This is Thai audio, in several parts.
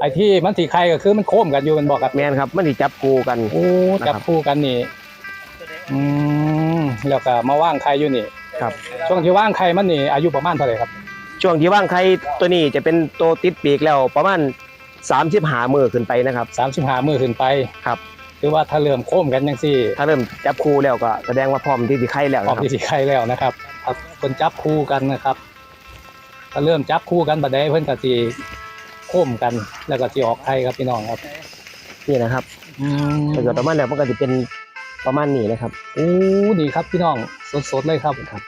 ไอ้ที่มันสีไข่ก็คือมันโค้มกันอยู่มันบอกครับแมนครับ มันสิจับคู่กัน โอ้จับคู่กันนี่อืมแล้วก็มาว่างไข่อยู่นี่ครับ ช่วงที่ว่างไข่มันนี่อายุประมาณเท่าไหร่ครับ ช่วงที่ว่างไข่ตัวนี้จะเป็นตัวติดปีกแล้วประมาณ30หามือขึ้นไปนะครับ สามสิบห้ามือขึ้นไปครับคือว่าถ้าเริ่มโค้มกันยังสี่ ถ้าเริ่มจับคู่แล้วก็แสดงว่าพร้อมที่สิไข่แล้วออนะกครับ ที่สีไข่แล้วนะครับครับคนจับคู่กันนะครับ ถ้าเริ่มจับคู่กันบัดใดเพิ่นก็สิ โค้มกัน แล้วก็สิออกไข่ครับพี่น้องครับ นี่นะครับอืมถ้าเกิดประมาณแล้วมันก็จะเป็นประมาณนี้นะครับ โอ้นี่ครับพี่น้องสดๆเลยครับครับ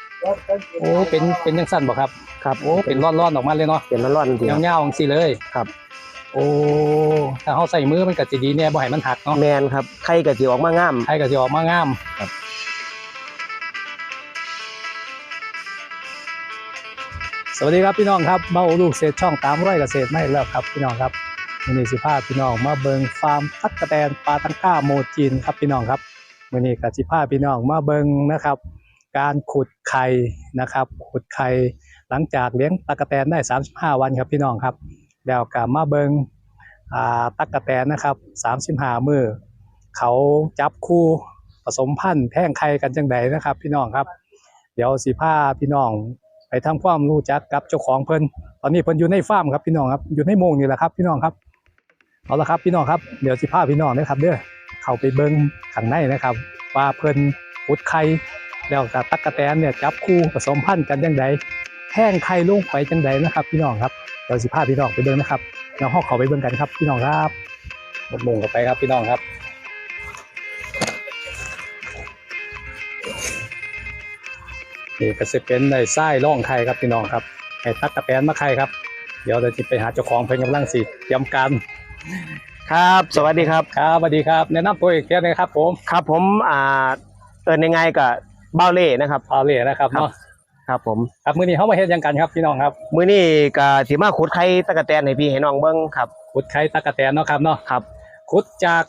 โอ้เป็นเป็นยังสั้นบ่ครับครับโอ้เป็นร่อนๆออกมาเลยเนาะเป็นร้อนๆทีครับเงาๆจังซี่เลยครับ โอ้ถ้าเฮาใส่มือมันก็สิดีแน่บ่ให้มันหักเนาะแมนครับไข่ก็สิออกมางาม ไข่ก็สิออกมางามครับ วัสดีครับพี่น้องครับเบ้าลูกเศษช่องตามไร้อยเกษตรไม่แล้วครับพี่น้องครับมื้อนี้สิพาพี่น้องมาเบิงฟาร์มตักกะแตนปลาตังก้าโมจีนครับพี่น้องครับมื้อนี้ก็สิพาพี่น้องมาเบิงนะครับ การขุดไข่นะครับ ขุดไข่หลังจากเลี้ยงตักกะแตนได้ 35 วันครับพี่น้องครับแล้วก็มาเบิงตักกะแตนนะครับ35มือเขาจับคู่ผสมพันธุ์แพ่งไข่กันจังใดนะครับ พี่น้องครับ เดี๋ยวสิพาพี่น้อง ไปทำความรู้จักกับเจ้าของเพิ่นตอนนี้เพิ่นอยู่ในฟาร์มครับพี่น้องครับอยู่ในโมงนี่แหละครับพี่น้องครับเอาละครับพี่น้องครับเดี๋ยวสิพาพี่น้องนะครับเด้อเข้าไปเบิ่งข้างในนะครับว่าเพิ่นขุดไข่แล้วก็ตักกะแตนเนี่ยจับคู่ผสมพันธุ์กันจังใดแท่งไข่ลงไปจังใดนะครับ พี่น้องครับเดี๋ยวสิพาพี่น้องไปเบิ่งนะครับเดี๋ยวเฮาเขาไปเบิ่งกันครับ พี่น้องครับบดลงกันไปครับพี่น้องครับ นี่ก็จะเป็นในไส้ร่องไข่ครับพี่น้องครับไข่ตักกะแตนมาไข่ครับ เดี๋ยวเราจะไปหาเจ้าของเพิ่นกำลังสิเตรียมการครับ สวัสดีครับครับสวัสดีครับแนะนำตัวอีกแค่นึงครับ ผมครับผมอ่าเอินยังไงกับเบ้าเล่นะครับพาเล่นะครับครับเนาะครับผมครับมื้อนี้เฮามาเฮ็ดหยังกันครับพี่น้องครับ มื้อนี้ก็สิมาขุดไข่ตะกะแตนให้พี่ให้น้องเบิ่งครับขุดไข่ตักกะแตนเนาะครับเนาะครับขุดจาก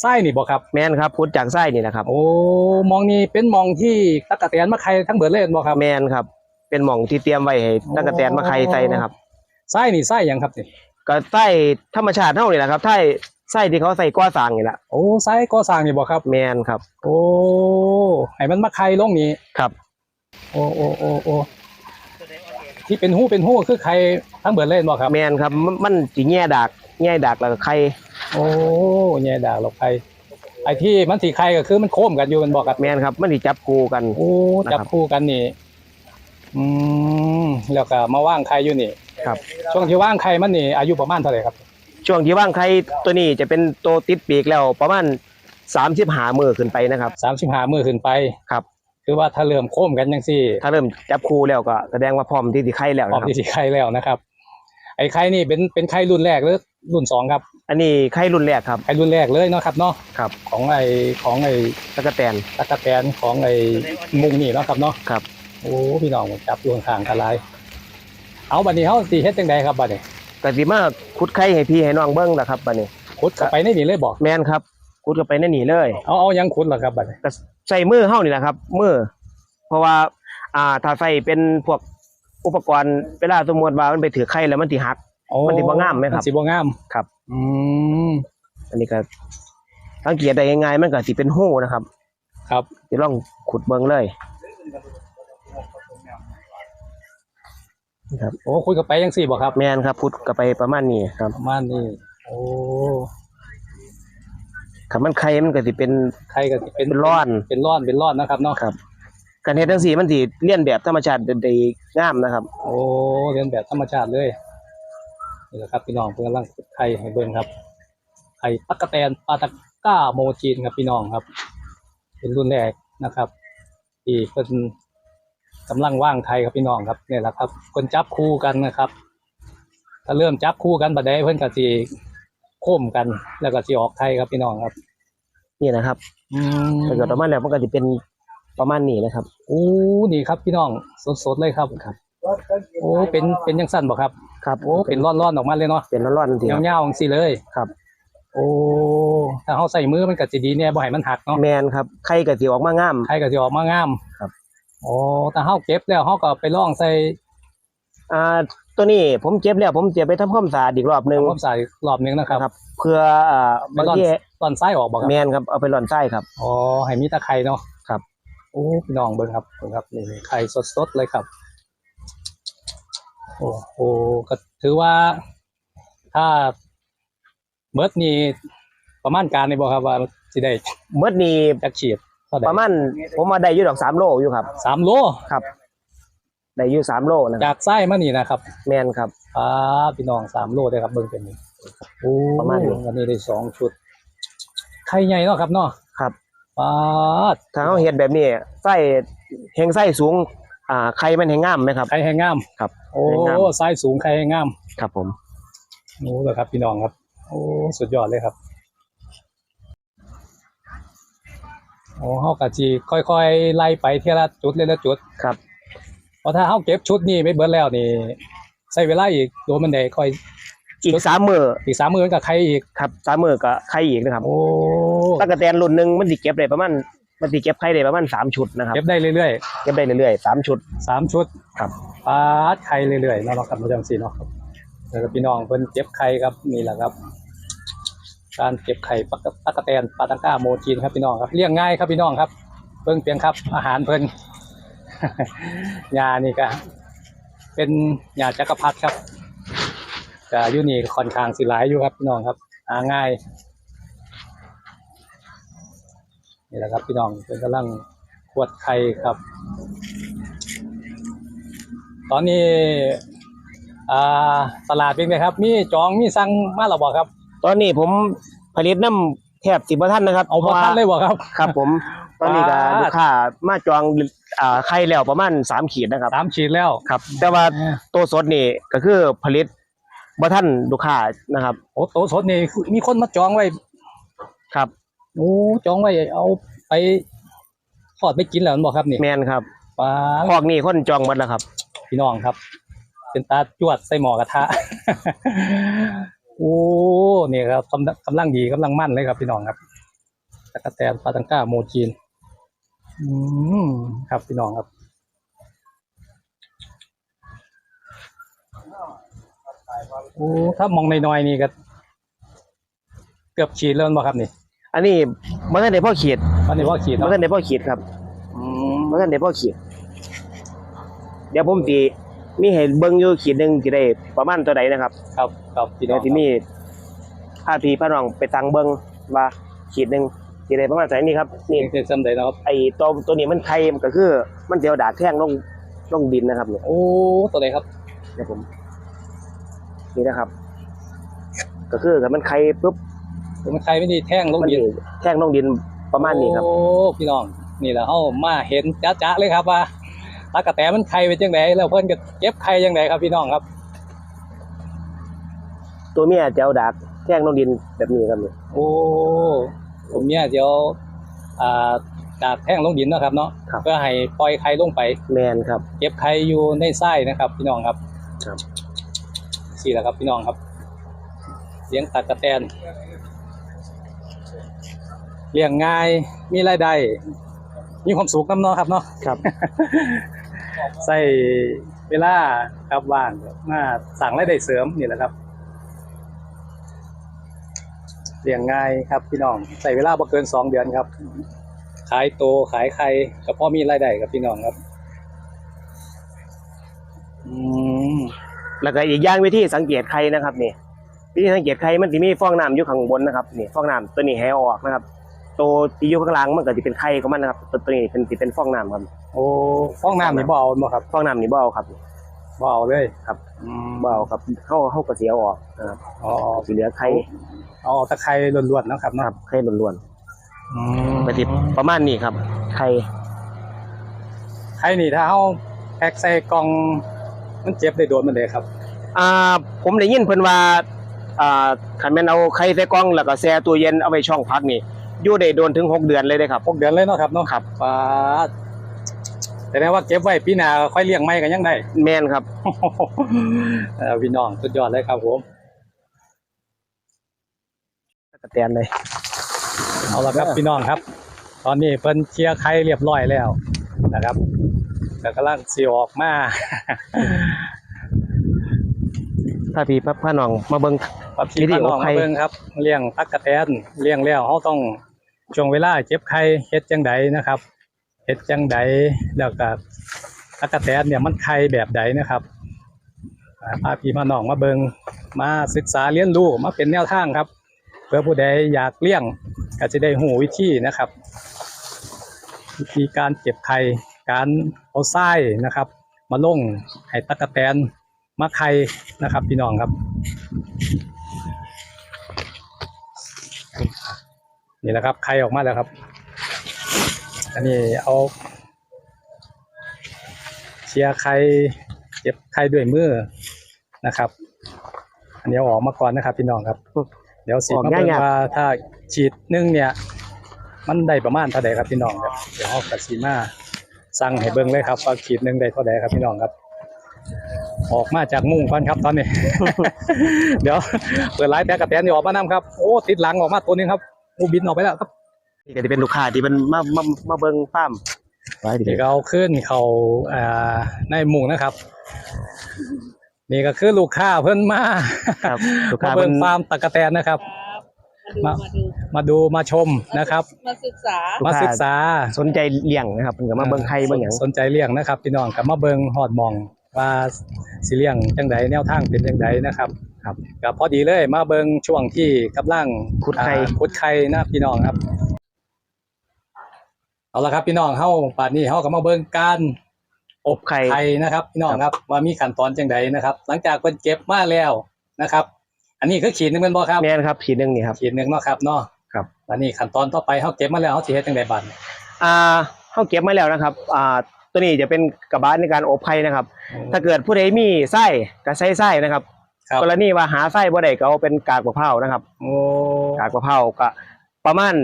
ไส้นี่บ่ครับ แม่นครับขุดจากไส้นี่นะครับโอ้มองนี่เป็นมองที่ตักกะแตนมาไข่ทั้งเบิดเลยบ่ครับแม่นครับ เป็นหม่องที่เตรียมไว้ให้ตะกะแตนมาไข่ใส่นะครับ ไส้นี่ไส้หยังครับนี่ก็ไส้ธรรมชาติเท่านี่แหละครับไส้ไส้ที่เขาใส่ก้อสร้างนี่แหละโอ้ไส้ก่อสร้างนี่บ่ครับ แม่นครับ โอ้ให้มันมาไข่ลงนี่ครับ โอ้โอ้โอ้โอ้ที่เป็นหูเป็นหูคือไข่ทั้งเบิดเลยบ่ครับ แม่นครับมันมันสิแง่ดาก แง่ดากแล้วก็ไข่โอ้แย่ด่าหลบไข่ไอ้ที่มันสีไข่ก็คือมันโค้มกันอยู่มันบอกกันแม่นครับ มันสิจับคู่กัน โอ้จับคู่กันนี่อืมแล้วก็มาว่างไข่อยู่นี่ครับ ช่วงที่ว่างไข่มันนี่อายุประมาณเท่าไหร่ครับช่วงที่ว่างไข่ตัวนี้จะเป็นตัวติดปีกแล้ว ประมาณ30หามือขึ้นไปนะครับสามสิบห้ามือขึ้นไปครับ คือว่าถ้าเริ่มโค้มกันยังสี่ ถ้าเริ่มจับคู่แล้วก็แสดงว่าพร้อมที่สิไข่แล้วออนะกครับ ที่สีไข่แล้วนะครับ ไอ้ไข่นี่เป็นเป็นไข่รุ่นแรกหรือรุ่นสองครับอันนี้ไข่รุ่นแรกครับ ไข่รุ่นแรกเลยเนาะครับเนาะครับ ของไอ้ของไอ้ตะกะแตนตะกะแตนของไอ้มุงนี่เนาะครับเนาะครับ โอ้พี่น้องจับดวงข้างกันหลายเอาบัดนี้เฮาสิเฮ็ดจังไดครับบัดนี้ก็สิมาขุดไข่ให้พี่ให้น้องเบิ่งล่ะครับบัดนี้ขุดเข้าไปในนี่เลยบ่แม่นครับขุดเข้าไปในนี่เลย เอาเอายังขุดล่ะครับบัดนี้ก็ใส่มือเฮานี่แหละครับมือเพราะว่าอ่าถ้าใส่เป็นพวก อุปกรณ์เวลาสมมติว่ามันไปถือไข่แล้วมันสิหักโอ้มันสิบ่งามไหมครับ นสิบ่งามครับ อืมอันนี้ก็สังเกตได้ง่ายๆมันก็สิเป็นหูนะครับครับสิลองขุดเบิ่งเลยครับโอ้ขุดเข้าไปจังซี่บ่ครับ แม่นครับขุดก็ไปประมาณนี้ครับประมาณนี้โอ้คันมันไข่มันก็สิเป็น ใครก็สิเป็นเป็นร่อน เป็นร่อนเป็นร่อนนะครับเนาะครับ การเฮ็ดจังซี่มันสิเลียนแบบธรรมชาติได้งามนะครับ โอ้เรียนแบบธรรมชาติเลยนี่แหละครับพี่น้องเพิ่นกำลังขุดไข่ให้เบิ่งครับไข่ตั๊กแตนปลาตะกร้าโมจีนครับพี่น้องครับ เป็นรุ่นแรกนะครับ ที่เพิ่นกำลังว่างไทยครับพี่น้องครับเนี่ยแหละครับเพิ่นจับคู่กันนะครับ ถ้าเริ่มจับคู่กันบัดใดเพิ่นก็สิโค้มกันแล้วก็สิออกไทยครับพี่น้องครับ นี่นะครับอืมถ้าเกิดออกมาแล้วมันก็จะเป็น ประมาณนี้นะครับโอ้นี่ครับพี่น้องสดๆเลยครับครับโอ้เป็นเป็นยังสั้นบ่ครับครับโอ้เป็นร่อนๆออกมาเลยเนาะเป็นร้อนๆทีครับเงาๆจังซี่เลยครับ โอ้ถ้าเฮาใส่มือมันก็สิดีแน่บ่ให้มันหักเนาะแมนครับไข่ก็สิออกมางามไข่ก็สิออกมางามครับโอ้ถ้าเฮาเก็บแล้วเฮาก็ไปล่องใส่อ่าตัวนี้ผมเก็บแล้วผมจะไปทำความสะอาดอีกรอบหนึงผมใส่รอบหนึงนะครับนะครับ เพื่ออ่าไม่บางร่อนทีตอนไส้ออกบอกครับแมนครับเอาไปหล่อนไส้ครับอ๋อให้มีตะไคร้เนาะครับ โอ้พี่น้องเบิ่งครับเบิ่งครับนี่ไข่สดๆเลยครับ โอ้โหก็ถือว่าถ้าเบิร์ดนี่ประมาณการในบอกครับว่าสิได้เมื่อนี้จักฉีดเท่าใดประมาณผมมาได้อยู่ดอกสามโลอยู่ครับ สามโลครับ ได้อยู่สามโลนะครับจากไส้มานี่นะครับแมนครับอ่าพี่น้องสามโลได้ครับเบิ่งเป็นนี่โอ้ประมาณนี้ วันนี้ได้สองชุดไข่ใหญ่เนาะครับเนาะครับ ปาดถ้าเขาเห็ดแบบนี้ไส้แหงไส้สูง อ่าไข่มันแหงง่ามไหมครับ ไข่แห้งงาม ครับโอ้แห้งงามไส้สูงไข่แห้งงามครับผม โอ้เลยครับ พี่น้องครับ โอ้สุดยอดเลยครับโอ้เฮากะจีค่อยๆไล่ไปเทีละจุดเลยละจุดครับเพราะถ้าเฮาเก็บชุดนี้ไม่เบิดแล้วนี่ใช้เวลาอีกโดนมันได้ค่อย อีกสามมืออีกสามมื้อกับใครอีกครับสามมือกับไข่อีกนะครับโอ้ตะกะแตนรุ่นหนึ่งมันติเก็บได้ประมาณมันติเก็บไข่ได้ประมาณสามชุดนะครับเก็บได้เรื่อยเก็บได้เรื่อยๆสามชุดๆสามชุดครับ ปาดไข่เรื่อยๆเนาะเนาะครับมาจังซี่เนาะครับแล้วก็พี่น้องเพิ่นเก็บไข่ครับนี่แหละครับ การเก็บไข่ปักตะกะแตนปาตังก้าโมจีนครับพี่น้องครับเลี้ยงง่ายครับพี่น้องครับเพิ่งเพียงครับอาหารเพิ่น ยานี่ก็เป็นยาจักรพรรดิครับ ก็อยู่นี่ค่อนข้างสิหลายอยู่ครับพี่น้องครับหาง่ายนี่แหละครับพี่น้องเป็นกำลังขวดไข่ครับ ตอนนี้อ่าตลาดเป็นไงครับ มีจองมีสั่งมาหรือบ่ครับ ตอนนี้ผมผลิตน้ำแทบสิบท่านนะครับเอาบ่ทันเลยบ่ครับ ครับ ผมตอนนี้ก็ว้าลูกค้ามาจองอ่าไข่แล้วประมาณสามขีดนะครับสามฉีดแล้วครับ แต่ว่าตัวสดนี่ก็คือผลิต บ่ท่านลูกค้านะครับโอ้โตสดนี่มีคนมาจองไว้ครับโอ้จองไว้เอาไปทอดไปกินแล้วแม่นบ่ครับนี่แมนครับปลาพอกนี่คนจองหมดแล้วครับ พี่น้องครับ เป็นตาจวดใส่หมอกระทะ โอ้นี่ครับกำลังกำลังดีกำลังมั่นเลยครับพี่น้องครับตะกะแตนปลาตังก้าโมจีน อืมครับพี่น้องครับ โอ้ถ้ามองน้อยๆนี่ก็เกือบขีดแล้วแม่นบ่ครับนี่อันนี้บ่ท่านได้พ่อขีดตอนนี้ว่าขีดบ่เนาะท่านได้พ่อขีดครับอืมบ่ท่านได้พ่อขีด เดี๋ยวผมสิมีให้เบิ่งอยู่ขีดหนึงสิได้ประมาณตัวใดนะครับครับครับพี่น้เดี๋อยงวสิมีพาพี่พาน้องไปตังเบิ่งว่าขีดหนึงสิได้ประมาณเท่าไหร่นี่ครับนี่ นี่คือจำได้นะครับไอ้ตัวตัวนี้มันไข่มันก็คือ มันเดียวดากแท่งลงลงดินนะครับเนี่ยโอ้ตัวไหนครับเดี๋ยวผม นี่นะครับ ก็คือถ้ามันไข่ปุ๊บมันใครไม่ดีแท่งลงมันดินสิแท่งลงดินประมาณนี้ครับโอ้พี่น้องนี่แหละเฮามาเห็นจ้าๆเลยครับว่าตากระแตมันไข่เป็นจังไดแล้วเพิ่นก็เก็บไข่จังไดครับพี่น้องครับ ตัวเมียจะเอาดากแท่งลงดินแบบนี้ครับเนี่ยโอ้ผมเนี่ยเดี๋ยวอ่าจากแท่งลงดินเนาะครับเนาะเพื่อให้ปล่อยไข่ลงไปแมนครับ เก็บไข่อยู่ในไส้นะครับ พี่น้องครับครับ สี่แหละครับพี่น้องครับเลี้ยงตากระแตนเลี้ยงง่ายมีรายได้มีความสุขน้ำเนาะครับเนาะครับ ใส่เวลาครับว่างมาสั่งรายได้เสริมนี่แหละครับเลี้ยงง่ายครับพี่น้องใส่เวลาบ่เกินสองเดือนครับ ขายโตขายไข่ก็พอมีรายได้ครับพี่น้องครับ แล้วก็อีกอย่างวิธีสังเกตไข่นะครับนี่วิธีสังเกตไข่มันจะมีฟองน้ำอยู่ข้างบนนะครับนี่ฟองน้ำตัวนี้ให้เอาออกนะครับ ตัวที่อยู่ข้างล่างมันก็จะเป็นไข่ของมันนะครับตัวตัวนี้เป็นจะเป็นฟองน้ำครับ โอ้ห้องน้ำนี่บ่เอาบ่ครับฟองน้ำนี่บ่เอาครับบ่เอาเลยครับอืมบ่เอาครับเข้าเข้ากระเสียออกนะครับอ๋อสีเหลือไข่เอาตะไคร้ล้วนๆนะครับคเนาะรับไข่ล้วนอืๆปฏิประมาณนี้ครับไข่ ไข่นี่ถ้าเฮาแพ็คใส่กล่อง มันเจ็บได้โดนมันเลยครับ อ่าผมได้ยินเพิ่นว่าอ่าคันแม่นเอาไข่ใส่กล่องแล้วก็แช่ตู้เย็นเอาไว้ช่องพักนี่อยู่ได้โดนถึงหกเดือนเลยเด้ครับ พกเดือนเลยเนาะครับเนาะครับปาดแต่แม้ว่าเก็บไว้ปีหน้าค่อยเลี้ยงใหม่ก็ยังได้ แม่นครับ เออพี่น้องสุดยอดเลยครับผมกระแตนเลย เอาละครับ พี่น้องครับ ตอนนี้เพิ่นเคลียร์ไข่เรียบร้อยแล้วนะครับ แต่กำลังสิออกมาถ้าพี่พระน้องมาเบิ่งปรับวิพี่ธีพี่น้องอบไข่มาเบิ่งครับ เลี้ยงตักกะแตนเลี้ยงแล้วเขาต้องช่วงเวลาเก็บไข่เฮ็ดจังใดนะครับเฮ็ดจังใดแล้วก็ตักกะแตนเนี่ยมันไข่แบบใดนะครับอ่าพาพี่มาน้องมาเบิ่งมาศึกษาเรียนรู้มาเป็นแนวทางครับ เพื่อผู้ใดอยากเลี้ยงก็จะได้หูวิธีนะครับ วิธีการเก็บไข่ การเอาไส้นะครับ มาลงให้ตักกะแตนมาไข่นะครับ พี่น้องครับนี่แหละครับไข่ออกมาแล้วครับ อันนี้เอาเชียร์ไข่เก็บไข่ด้วยมือนะครับ อันนี้เอาออกมาก่อนนะครับพี่น้องครับ เดี๋ยวสิออกมาเบิ่งยากๆว่าถ้าฉีดหนึงเนี่ย มันได้ประมาณเท่าใดครับพี่น้องครับเดี๋ยวเอากระสีมา สั่งให้เบิ่งเลยครับว่าขีดหนึงได้เท่าใดครับพี่น้องครับ ออกมาจากมุ้งก่อนครับตอนนี้ เดี๋ยวเปิดไลฟ์แพ็กกระแตนนี่ออกมานํครับโอ้ติดหลังออกมาตัวหนึงครับงูบินออกไปแล้วครับนี่ก็จะเป็นลูกค้าที่มันมามามาเบิ่งฟาร์มไว้ดีนี่ก็เอาขึ้นเขาอ่าในหมู่นะครับ นี่ก็คือลูกค้าเพิ่นมาครับลูกมาค้าเบิ่เพิ่งนฟาร์มตะกะแตนนะครับ มามาดูมาดูมาชมนะครับ มาศึกษาลูกมาค้าศึกษาสนใจเลี้ยงนะครับเพิ่นก็มาเบิ่งไข่เบิ่งหยังสนใจเลี้ยงนะครับพี่น้องก็มาเบิ่งฮอดหมองว่าสิเลี้ยงจังใดแนวทางเป็นจังใดนะครับครับก็พอดีเลยมาเบิ่งช่วงที่กำลังขุดไข่อ่าขุดไข่นะพี่น้องครับ เอาละครับพี่น้องเฮาป่านนี้เฮาก็มาเบิ่งการอบไข่ไข่นะครับ พี่น้องครับว่ามีขั้นตอนจังใดนะครับ หลังจากเพิ่นเก็บมาแล้วนะครับ อันนี้คือขีดหนึงแม่นบ่ครับ แม่นครับขีดหนึงนี่ครับ ขีดหนึงเนาะครับเนาะครับ อันนี้ขั้นตอนต่อไปเฮาเก็บมาแล้วเฮาสิเฮ็ดจังไดบัดนี้อ่าเฮาเก็บมาแล้วนะครับอ่าตัวนี้จะเป็นกระบะในการอบไข่นะครับ ถ้าเกิดผู้ใดมีไส้ก็ใส่ไส้นะครับ ครับกรณีว่าหาไส้บ่ได้ก็เอาเป็นกากมะพร้าวนะครับ โอ้กากมะพร้าวก็ประมาณ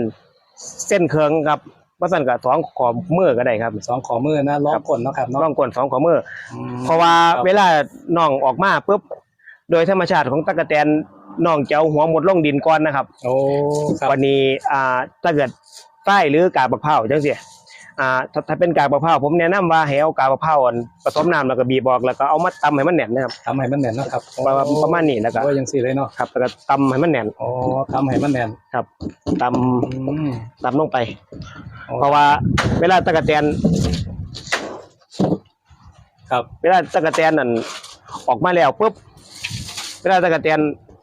เส้นเคืองครับว่าสั่นก็สองขอมือก็ได้ครับสองขอมือนะล้อมก้นเนาะครับเนาะน้องกลนสองขอมืออืมเพราะว่าครับเวลาน้องออกมาปุ๊บ โดยธรรมชาติของตะกะแตนน้องจะเอาหัวหมดลงดินก่อนนะครับโอ้ครับวันนี้อ่าถ้าเกิดใต้หรือกากมะพร้าวจังซี่อ่าถ้าถ้าเป็นกากมะพร้าวผมแนะนำว่าให้เอากากมะพร้าวอันผสมน้ำแล้วก็บีบออกแล้วก็เอามาตำให้มันแน่นนะครับทำให้มันแน่นเนาะครับประมาณประมาณนี้แล้วก็โอ้ยังสี่เลยเนาะครับแล้วก็ตำให้มันแน่นอ๋อทำให้มันแน่นครับตอืมำตำลงไป อ๋อเพราะว่าเวลาตะกะแตนครับเวลาตะกะแตนนั่นออกมาแล้วปุ๊บ เวลาตะกะแตน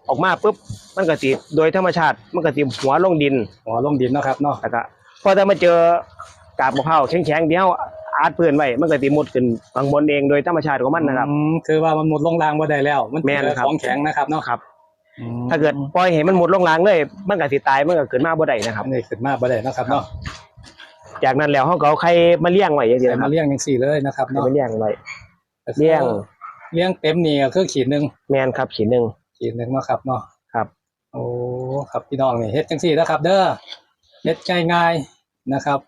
ออกมาปุ๊บมันก็สิโดยธรรมชาติมันก็สิหัวลงดินหัวลงดินเนาะครับเนาะแล้วก็พอถ้ามาเจอกาบมะพร้าวแข็งๆเดียวอาดเพื่อนไว้มันก็สิมุดขึ้นข้างบนเองโดยธรรมชาติของมันนะครับอืมคือว่ามันหมดลงรางบ่ได้แล้ว มันแม่นเจอครับของแข็งนะครับเนาะครับอืมถ้าเกิดปล่อยให้มันมุดลงล่างเลย มันก็สิตายมันก็ขึ้นมาบ่ได้นะครับอันนี้ขึ้นมาบ่ได้เนาะครับเนาะจากนั้นแล้วเขาก็เอาไข่มาเลี้ยงไว้อย่างนี้ใส่นะคมารับเลี้ยงจังสี่เลยนะครับให้เนาะมาเลี้ยงไว้เลี้ยง เลี้ยงเต็มนี่ก็คือขีดหนึงแมนครับขีดหนึ่งขีดหนึงเนาะครับเนาะครับ โอ้ครับพี่น้องนี่เฮ็ดจังสี่นะครับ เด้อเฮ็ดง่ายๆนะครับ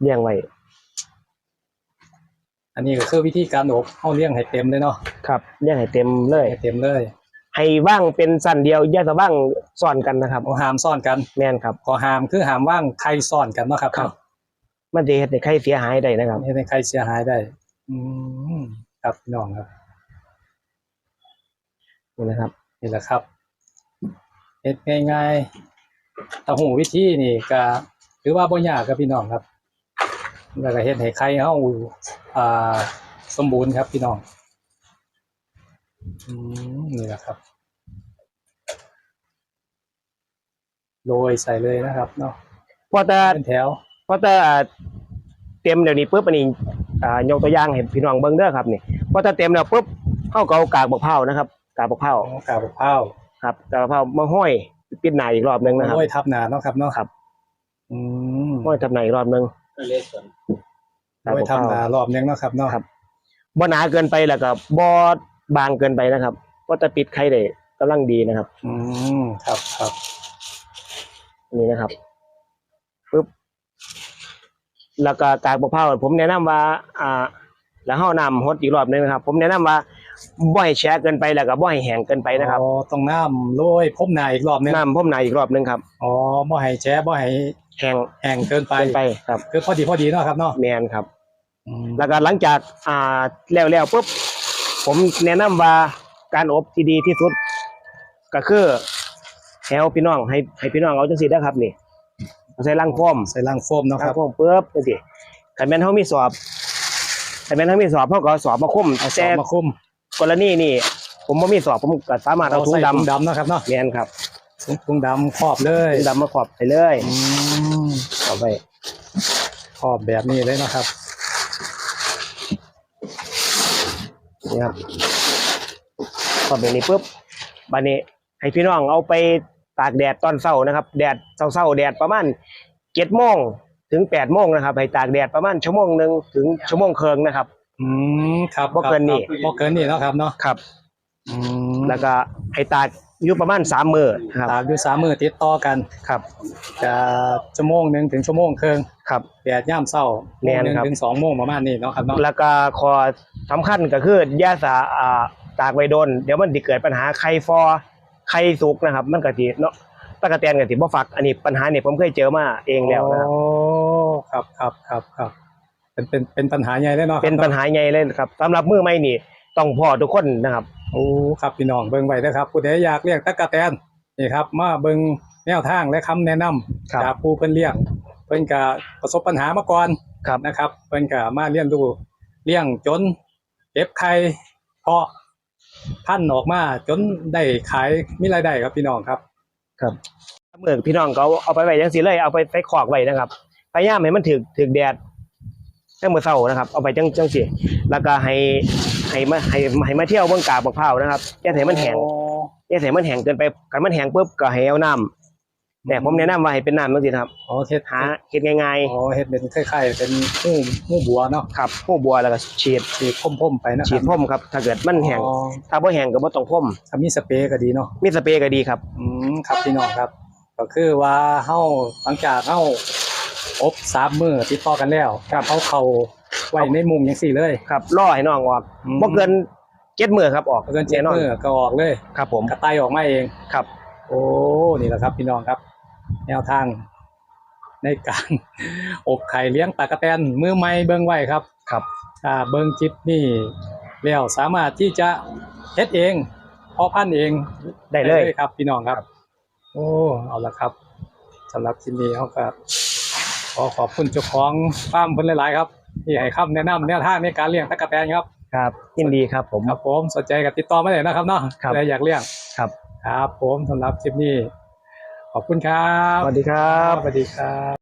เลี้ยงไว้อันนี้ก็คือวิธีการอบเฮาเลี้ยงให้เต็มเลยเนาะครับเลี้ยงให้เต็มเลยให้เต็มเลย ให้ว่างเป็นสั้นเดียวอย่าจะว่างซ้อนกันนะครับเอาหามซ่อนกันแมนครับขอหามคือหามว่างไข่ซ่อนกันเนาะครับครับมันจะเฮ็ดให้ไข่เสียหายได้นะครับเฮ็ดให้ไข่เสียหายได้ อืมครับพี่น้องครับนี่นะครับนี่แหละครับเฮ็ดง่ายๆถ้าหูวิธีนี่ก็ถือว่าบ่ยากครับพี่น้องครับแล้วก็เฮ็ดให้ไข่เฮาอ่า สมบูรณ์ครับพี่น้องอืมนี่แหละครับโรยใส่เลยนะครับเนาะพอแต่เป็นแถวพอแต่อ่าเต็มเดี๋ยวนี้ปุ๊บอันนี้ อ่ายกตัวอย่างให้พี่น้องเบิ่งเด้อครับนี่พอแต่เต็มแล้วปุ๊บเฮาก็เอากากมะพร้าวนะครับ กากมะพร้าวอ๋อกาบข้าวครับกากมะพร้าวมาห้อยปิดหน้าอีกรอบหนึงนะครับโรยทับหนาเนาะครับเนาะครับ อืมห้อยทับหน้าอีกรอบหนึงกากโรยมะพทับร้าวหนารอบนึงเนาะครับเนาะครับ บ่หนาเกินไปแล้วก็บ่บางเกินไปนะครับก็จะปิดไข่ได้กำลังดีนะครับ อืมครับครับนี่นะครับปึ๊บ แล้วก็กากมะพร้าวผมแนะนำว่าอ่าแล้วเฮานำฮดอีกรอบหนึงนะครับ ผมแนะนำว่าบ่ให้แฉะเกินไปแล้วก็บ่ให้แห้งเกินไปนะครับอ๋อต้องน้ำโรยพรมหนาอีกรอบนึงน้ำพ่มหนาอีกรอบหนึงครับอ๋อบ่ให้แช่บ่ให้แห้งแห้งเกินไปเกินไปครับคือพอดีพอดีเนาะครับเนาะแมนครับอืมแล้วก็หลังจากอ่าแล้วแล้วปุ๊บผมแนะนำว่าการอบที่ดีที่สุด ก็คือให้เอาพี่น้องให้ให้พี่น้องเอาจังซี่นะครับนี่เอา ใส่ลังโฟมใส่ลังโฟมเนาะคลัรังบโฟมปุ๊บจังซี่คันแม่นเฮามีสอบคันแม่นเฮามีสอบเฮาก็เอาสอบมาคุมเอาสอแต่บมาคุมกรณีนี่ผมบ่มีสอบผมก็สามารถเอาถุงใส่ดำถุงดำเนาะครับเนาะแม่นครับถุงถุงดำครอบเลยถุงดำมาขอบไปเลยอืมเอาไปครอบแบบนี้เลยเนาะครับ นี่ครับขอบแบบนี้ปุ๊บบัดนี้ให้พี่น้องเอาไป ตากแดดตอนเช้านะครับ แดดเช้าๆแดดประมาณเจ็ดโมงถึงแปดโมงนะครับให้ตากแดดประมาณชั่วโมงหนึ่งถึงชั่วโมงครึ่งนะครับ อืมครับบ่เกินนี่ครับบ่เกินนี่เนาะครับเนาะครับอืมแล้วก็ให้ตากอยู่ประมาณสามมื้อนะครับตากอยู่สามมือติดต่อกันครับ จะชั่วโมงหนึ่งถึงชั่วโมงครึ่งครับแดดย่ามเศร้าแม่นโมงหนึ่งครับถึงสองโมงประมาณนี้เนาะครับเนาะแล้วก็ขอสำคัญก็คือยาสาอ่าตากไว้โดน เดี๋ยวมันสิเกิดปัญหาไข้ฟอ ไข้สุกนะครับ มันก็สิเนาะตะกะแตนก็สิบ่ฟัก อันนี้ปัญหานี่ผมเคยเจอมาเองแล้วนะครับ โอ้ครับครับครับครับเป็นเป็นเป็นปัญหาใหญ่เลยเนาะครับเป็นปัญหาใหญ่เลยครับสำหรับมือใหม่นี่ต้องพอทุกคนนะครับ โอ้ครับพี่น้องเบิ่งไว้เด้อครับผู้ใดอยากเลี้ยงตะกะแตนนี่ครับ มาเบิ่งแนวทางและคำแนะนำครับ จากผู้เพิ่นเลี้ยง เพิ่นก็ประสบปัญหามาก่อน ครับ นะครับเพิ่นก็มาเลี้ยงดูเลี้ยงจนเก็บไข่เพาะ พันธุ์ออกมาจนได้ขายมีรายได้ครับพี่น้องครับครับเมื่อพี่น้องเขาเอาไปไว้จังซี่เลยเอาไปใส่ขอกไว้นะครับพยายามให้มันถึกถึกแดดตั้งมื้อเช้านะครับ เอาไปจังจังซี่แล้วก็ให้ให้มาให้ให้มาเที่ยวเบิ่งกาบบักพร้าวนะครับอย่าให้มันแห้งอย่าให้มันแห้งเกินไปกันมันแห้งปุ๊บก็ให้เอาน้ำ เนี่ยผมแนะนำว่าให้เป็นน้ำจังซี่นะครับอ๋อเฮ็ดหาเฮ็ดง่ายอ๋อเฮ็ดเป็นคล้ายๆเป็นหู้หู้บัวเนาะๆครับพวกบัวแล้วก็ฉีดฉีดพ่มๆไปนะคฉีรับดพ่มครับ ถ้าเกิดมันแห้งอ๋อถ้าบ่แห้งก็บ่ต้องพ่มถ้ามีสเปรย์ก็ดีเนาะมีสเปรย์ก็ดีครับอืมครับพี่น้องครับ ก็คือว่าเฮาหลังจากเฮาอบสามมื้อติดต่อกันแล้วครับเอาเข้าไว้ในมุมจังซี่เลยครับรอให้น้องออกอืมบ่เกิน7มื้อครับออกเกินเจ็ดแน่นอนมื้อก็ออกเลยครับผมกระต่ายออกมาเองครับโอ้นี่แหละครับพี่น้องครับ แนวทางในการอบไข่เลี้ยงปลากระแตนมือใหม่เบิ้งไว้ครับครับถ้าเบิ้งจิบนี่แล้วสามารถที่จะเฮ็ดเองเพาะพันธุ์เองได้เลยครับ พี่น้องครับ โอ้เอาละครับสำหรับที่นี้เขาก็ขอขอบคุณเจ้าของฟาร์มเพิ่นหลาย ๆ ครับที่ให้คำแนะนำแนวทางในการเลี้ยงตะกะแตนครับครับยินดีครับผมครับผมสนใจกับติดต่อมาเลยนะครับเนาะครับใครอยากเลี้ยงครับ ครับ ผมสำหรับคลิปนี้ ขอบคุณครับ สวัสดีครับ สวัสดีครับ